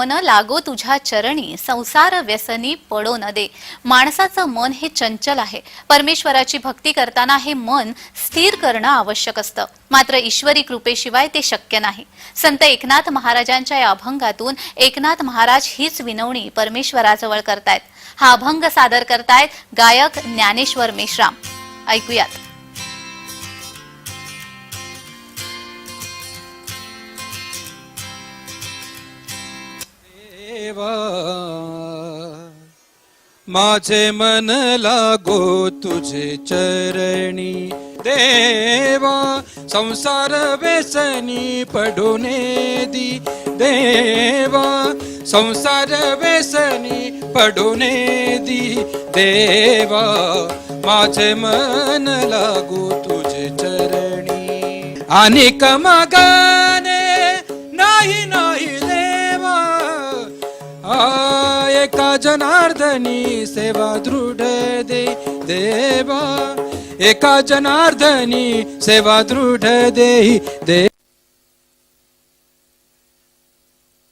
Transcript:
मन लागो तुझ्या चरणी संसार व्यसनी पडो न दे. माणसाचं मन हे चंचल आहे. परमेश्वराची भक्ती करताना हे मन स्थिर करणं आवश्यक असतं. मात्र ईश्वरी कृपेशिवाय ते शक्य नाही. संत एकनाथ महाराजांच्या या अभंगातून एकनाथ महाराज हीच विनवणी परमेश्वराजवळ करतायत. हा अभंग सादर करतायत गायक ज्ञानेश्वर मेश्राम. ऐकूयात. देवा माझे मन लागो तुझे चरणी. देवा संसार व्यसनी पडूने दी. देवा संसार व्यसनी पडूने दी. देवा माझे मन लागो तुझे चरणी. आणि कमागा एका जनार्दनी सेवा दृढ दे देवा. एका जनार्दनी सेवा दृढ देही दे